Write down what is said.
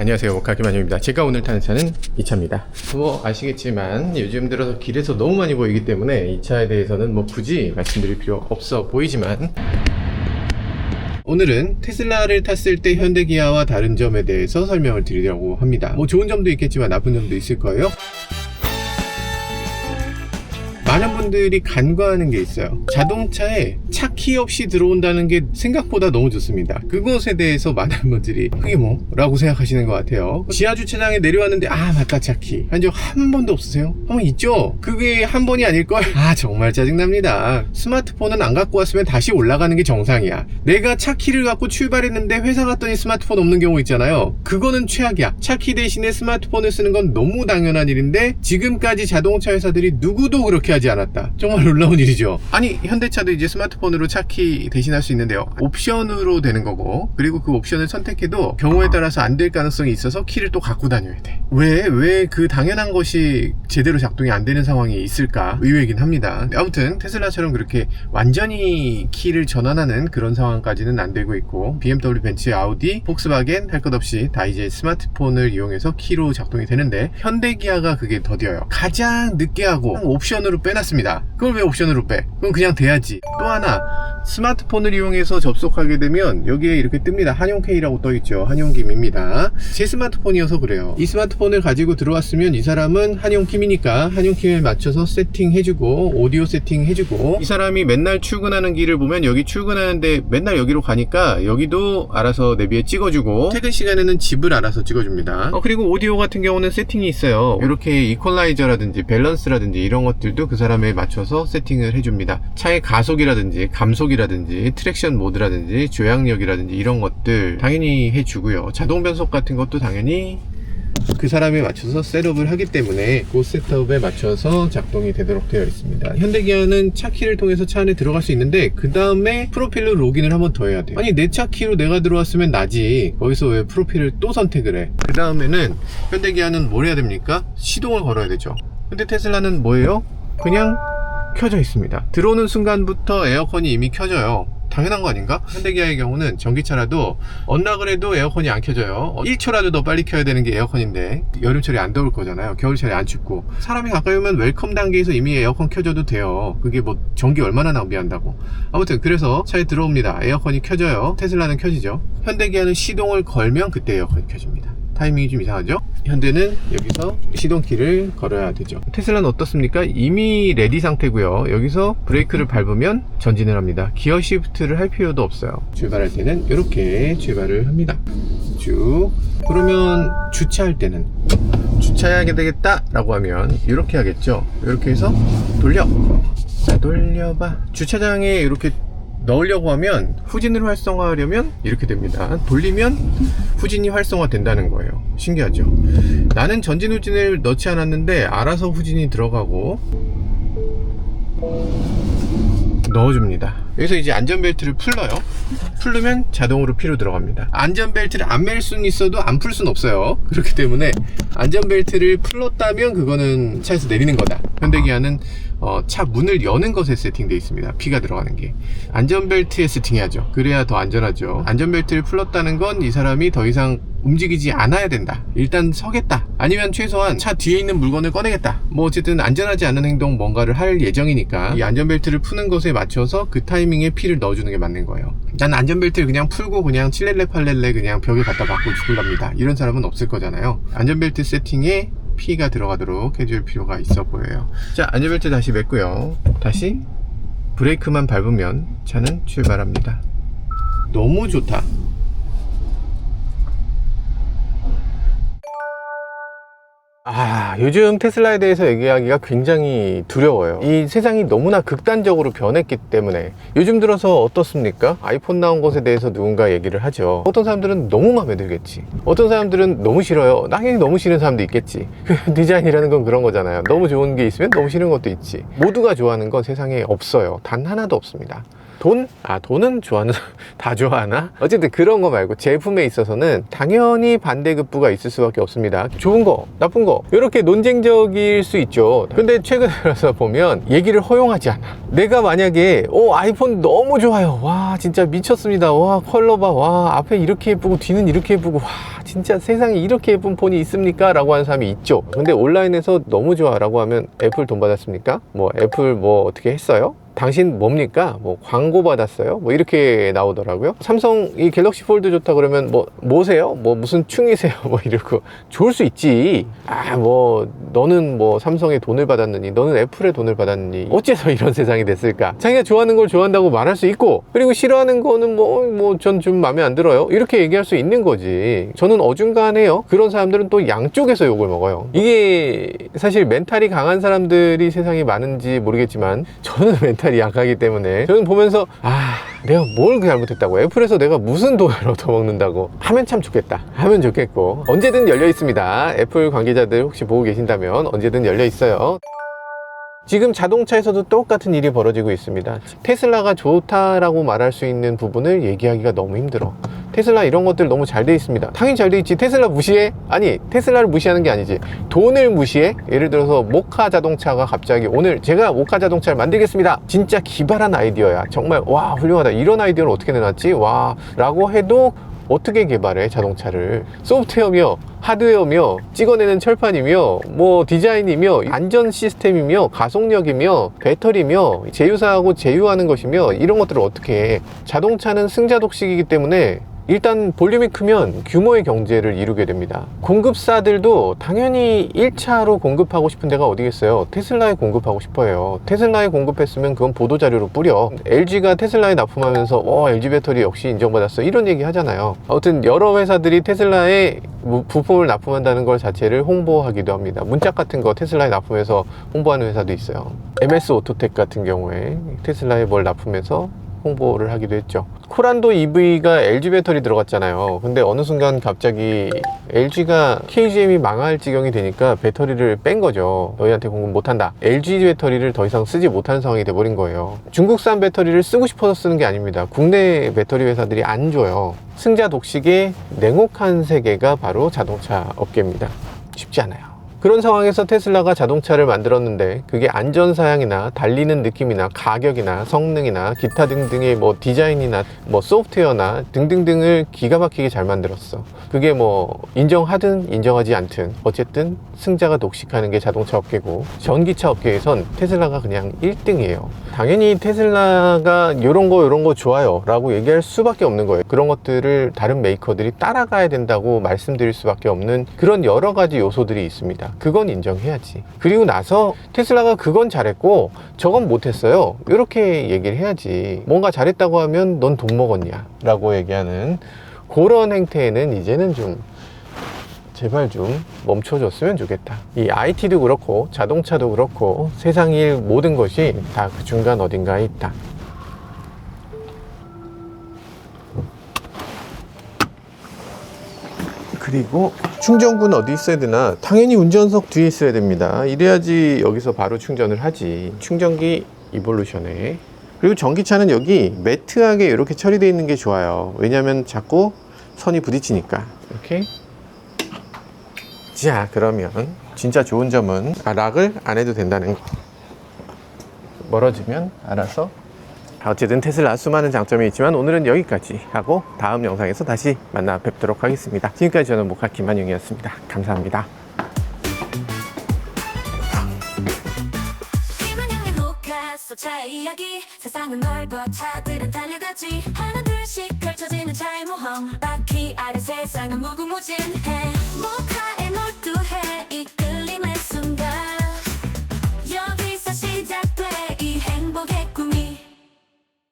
안녕하세요. 모카기만입니다. 제가 오늘 타는 차는 이 차입니다. 뭐 아시겠지만 요즘 들어서 길에서 너무 많이 보이기 때문에 이 차에 대해서는 뭐 굳이 말씀드릴 필요 없어 보이지만 오늘은 테슬라를 탔을 때 현대기아와 다른 점에 대해서 설명을 드리려고 합니다. 뭐 좋은 점도 있겠지만 나쁜 점도 있을 거예요 많은 분들이 간과하는 게 있어요. 자동차에 차 키 없이 들어온다는 게 생각보다 너무 좋습니다. 그것에 대해서 많은 분들이 그게 뭐? 라고 생각하시는 것 같아요. 지하 주차장에 내려왔는데 아 맞다 차 키 한 적 한 번도 없으세요? 한번 있죠? 그게 한 번이 아닐걸? 아 정말 짜증납니다. 스마트폰은 안 갖고 왔으면 다시 올라가는 게 정상이야. 내가 차 키를 갖고 출발했는데 회사 갔더니 스마트폰 없는 경우 있잖아요. 그거는 최악이야. 차 키 대신에 스마트폰을 쓰는 건 너무 당연한 일인데 지금까지 자동차 회사들이 누구도 그렇게 하지 않았다. 정말 놀라운 일이죠. 아니 현대차도 이제 스마트폰으로 차키 대신할 수 있는데요. 옵션으로 되는 거고 그리고 그 옵션을 선택해도 경우에 따라서 안 될 가능성이 있어서 키를 또 갖고 다녀야 돼. 왜 왜 그 당연한 것이 제대로 작동이 안 되는 상황이 있을까 의외이긴 합니다. 아무튼 테슬라처럼 그렇게 완전히 키를 전환하는 그런 상황까지는 안 되고 있고 BMW, 벤츠, 아우디, 폭스바겐 할 것 없이 다 이제 스마트폰을 이용해서 키로 작동이 되는데 현대 기아가 그게 더뎌요. 가장 늦게 하고 옵션으로 빼놨습니다. 그걸 왜 옵션으로 빼? 그럼 그냥 돼야지. 또 하나 스마트폰을 이용해서 접속하게 되면 여기에 이렇게 뜹니다. 한용케이라고 떠있죠. 한용김입니다. 제 스마트폰이어서 그래요. 이 스마트폰을 가지고 들어왔으면 이 사람은 한용킴이니까 한용킴에 맞춰서 세팅해주고 오디오 세팅해주고 이 사람이 맨날 출근하는 길을 보면 여기 출근하는데 맨날 여기로 가니까 여기도 알아서 내비에 찍어주고 퇴근 시간에는 집을 알아서 찍어줍니다. 어, 그리고 오디오 같은 경우는 세팅이 있어요. 이렇게 이퀄라이저라든지 밸런스라든지 이런 것들도 그 사람에 맞춰서 세팅을 해줍니다. 차의 가속이라든지 감속이라든지 트랙션 모드라든지 조향력이라든지 이런 것들 당연히 해주고요. 자동 변속 같은 것도 당연히 그 사람에 맞춰서 셋업을 하기 때문에 그 셋업에 맞춰서 작동이 되도록 되어 있습니다. 현대기아는 차 키를 통해서 차 안에 들어갈 수 있는데 그 다음에 프로필로 로그인을 한번 더 해야 돼. 아니 내 차 키로 내가 들어왔으면 나지. 거기서 왜 프로필을 또 선택을 해? 그 다음에는 현대기아는 뭘 해야 됩니까? 시동을 걸어야 되죠. 근데 테슬라는 뭐예요? 그냥 켜져 있습니다. 들어오는 순간부터 에어컨이 이미 켜져요. 당연한 거 아닌가? 현대기아의 경우는 전기차라도 언락을 해도 에어컨이 안 켜져요. 어, 1초라도 더 빨리 켜야 되는 게 에어컨인데 여름철에 안 더울 거잖아요. 겨울철에 안 춥고 사람이 가까이 오면 웰컴 단계에서 이미 에어컨 켜져도 돼요. 그게 뭐 전기 얼마나 낭비한다고. 아무튼 그래서 차에 들어옵니다. 에어컨이 켜져요. 테슬라는 켜지죠. 현대기아는 시동을 걸면 그때 에어컨이 켜집니다. 타이밍이 좀 이상하죠? 현대는 여기서 시동키를 걸어야 되죠. 테슬라는 어떻습니까? 이미 레디 상태고요. 여기서 브레이크를 밟으면 전진을 합니다. 기어 시프트를 할 필요도 없어요. 출발할 때는 이렇게 출발을 합니다. 쭉. 그러면 주차할 때는 주차해야 되겠다 라고 하면 이렇게 하겠죠. 이렇게 해서 돌려. 자, 돌려봐. 주차장에 이렇게 넣으려고 하면 후진을 활성화하려면 이렇게 됩니다. 돌리면 후진이 활성화된다는 거예요. 신기하죠? 나는 전진 후진을 넣지 않았는데 알아서 후진이 들어가고 넣어줍니다. 여기서 이제 안전벨트를 풀러요. 풀르면 자동으로 피로 들어갑니다. 안전벨트를 안 맬 수는 있어도 안 풀 수는 없어요. 그렇기 때문에 안전벨트를 풀었다면 그거는 차에서 내리는 거다. 현대기아는 어, 차 문을 여는 것에 세팅되어 있습니다. 피가 들어가는 게. 안전벨트에 세팅해야죠. 그래야 더 안전하죠. 안전벨트를 풀었다는 건 이 사람이 더 이상 움직이지 않아야 된다. 일단 서겠다. 아니면 최소한 차 뒤에 있는 물건을 꺼내겠다. 뭐 어쨌든 안전하지 않은 행동 뭔가를 할 예정이니까 이 안전벨트를 푸는 것에 맞춰서 그 타이밍에 피를 넣어주는 게 맞는 거예요. 난 안전벨트를 그냥 풀고 그냥 칠렐레 팔렐레 그냥 벽에 갖다 박고 죽을랍니다. 이런 사람은 없을 거잖아요. 안전벨트 세팅에 피가 들어가도록 해줄 필요가 있어 보여요. 자, 안전벨트 다시 맸고요. 다시 브레이크만 밟으면 차는 출발합니다. 너무 좋다. 아, 요즘 테슬라에 대해서 얘기하기가 굉장히 두려워요. 이 세상이 너무나 극단적으로 변했기 때문에 요즘 들어서 어떻습니까? 아이폰 나온 것에 대해서 누군가 얘기를 하죠. 어떤 사람들은 너무 마음에 들겠지. 어떤 사람들은 너무 싫어요. 당연히 너무 싫은 사람도 있겠지. 디자인이라는 건 그런 거잖아요. 너무 좋은 게 있으면 너무 싫은 것도 있지. 모두가 좋아하는 건 세상에 없어요. 단 하나도 없습니다. 돈? 아 돈은 좋아하는 다 좋아하나? 어쨌든 그런 거 말고 제품에 있어서는 당연히 반대급부가 있을 수밖에 없습니다 좋은 거 나쁜 거 이렇게 논쟁적일 수 있죠 근데 최근 들어서 보면 얘기를 허용하지 않아 내가 만약에 어 아이폰 너무 좋아요 와 진짜 미쳤습니다 와 컬러 봐와 앞에 이렇게 예쁘고 뒤는 이렇게 예쁘고 와 진짜 세상에 이렇게 예쁜 폰이 있습니까? 라고 하는 사람이 있죠 근데 온라인에서 너무 좋아 라고 하면 애플 돈 받았습니까? 뭐 애플 뭐 어떻게 했어요? 당신 뭡니까? 뭐 광고 받았어요? 뭐 이렇게 나오더라고요. 삼성 이 갤럭시 폴드 좋다 그러면 뭐 뭐세요? 뭐 무슨 충이세요? 뭐 이러고 좋을 수 있지. 아 뭐 너는 뭐 삼성에 돈을 받았느니 너는 애플에 돈을 받았느니 어째서 이런 세상이 됐을까? 자기가 좋아하는 걸 좋아한다고 말할 수 있고 그리고 싫어하는 거는 뭐 뭐 전 좀 마음에 안 들어요. 이렇게 얘기할 수 있는 거지. 저는 어중간해요. 그런 사람들은 또 양쪽에서 욕을 먹어요. 이게 사실 멘탈이 강한 사람들이 세상에 많은지 모르겠지만 저는 멘탈 이 약하기 때문에 저는 보면서 아 내가 뭘 잘못했다고? 애플에서 내가 무슨 돈을 얻어먹는다고? 하면 참 좋겠다. 하면 좋겠고. 언제든 열려 있습니다. 애플 관계자들 혹시 보고 계신다면 언제든 열려 있어요 지금 자동차에서도 똑같은 일이 벌어지고 있습니다. 테슬라가 좋다라고 말할 수 있는 부분을 얘기하기가 너무 힘들어. 테슬라 이런 것들 너무 잘 돼 있습니다. 당연히 잘 돼 있지. 테슬라 무시해? 아니, 테슬라를 무시하는 게 아니지. 돈을 무시해? 예를 들어서 모카 자동차가 갑자기 오늘 제가 모카 자동차를 만들겠습니다. 진짜 기발한 아이디어야. 정말 와 훌륭하다. 이런 아이디어를 어떻게 내놨지? 와 라고 해도 어떻게 개발해 자동차를? 소프트웨어며 하드웨어며 찍어내는 철판이며 뭐 디자인이며 안전 시스템이며 가속력이며 배터리며 제휴사하고 제휴하는 것이며 이런 것들을 어떻게 해? 자동차는 승자 독식이기 때문에 일단 볼륨이 크면 규모의 경제를 이루게 됩니다. 공급사들도 당연히 1차로 공급하고 싶은 데가 어디겠어요? 테슬라에 공급하고 싶어요. 테슬라에 공급했으면 그건 보도자료로 뿌려. LG가 테슬라에 납품하면서 어, LG 배터리 역시 인정받았어. 이런 얘기 하잖아요. 아무튼 여러 회사들이 테슬라에 무- 부품을 납품한다는 걸 자체를 홍보하기도 합니다. 문짝 같은 거 테슬라에 납품해서 홍보하는 회사도 있어요. MS 오토텍 같은 경우에 테슬라에 뭘 납품해서 홍보를 하기도 했죠. 코란도 EV가 LG 배터리 들어갔잖아요. 근데 어느 순간 갑자기 LG가 KGM이 망할 지경이 되니까 배터리를 뺀 거죠. 너희한테 공급 못한다. LG 배터리를 더 이상 쓰지 못하는 상황이 돼버린 거예요. 중국산 배터리를 쓰고 싶어서 쓰는 게 아닙니다. 국내 배터리 회사들이 안 줘요. 승자 독식의 냉혹한 세계가 바로 자동차 업계입니다. 쉽지 않아요. 그런 상황에서 테슬라가 자동차를 만들었는데 그게 안전 사양이나 달리는 느낌이나 가격이나 성능이나 기타 등등의 뭐 디자인이나 뭐 소프트웨어나 등등등을 기가 막히게 잘 만들었어. 그게 뭐 인정하든 인정하지 않든 어쨌든 승자가 독식하는 게 자동차 업계고 전기차 업계에선 테슬라가 그냥 1등이에요. 당연히 테슬라가 이런 거 이런 거 좋아요 라고 얘기할 수밖에 없는 거예요. 그런 것들을 다른 메이커들이 따라가야 된다고 말씀드릴 수밖에 없는 그런 여러 가지 요소들이 있습니다. 그건 인정해야지. 그리고 나서 테슬라가 그건 잘했고 저건 못했어요. 이렇게 얘기를 해야지. 뭔가 잘했다고 하면 넌 돈 먹었냐? 라고 얘기하는 그런 행태에는 이제는 좀 제발 좀 멈춰줬으면 좋겠다. 이 IT도 그렇고 자동차도 그렇고 세상 일 모든 것이 다 그 중간 어딘가에 있다. 그리고 충전구는 어디 있어야 되나? 당연히 운전석 뒤에 있어야 됩니다. 이래야지 여기서 바로 충전을 하지. 충전기 이볼루션에. 그리고 전기차는 여기 매트하게 이렇게 처리되어 있는 게 좋아요. 왜냐면 자꾸 선이 부딪히니까. 이렇게. 자, 그러면 진짜 좋은 점은 아, 락을 안 해도 된다는 거. 멀어지면 알아서 어쨌든 테슬라 수많은 장점이 있지만 오늘은 여기까지 하고 다음 영상에서 다시 만나 뵙도록 하겠습니다. 지금까지 저는 모카 김한용이었습니다. 감사합니다.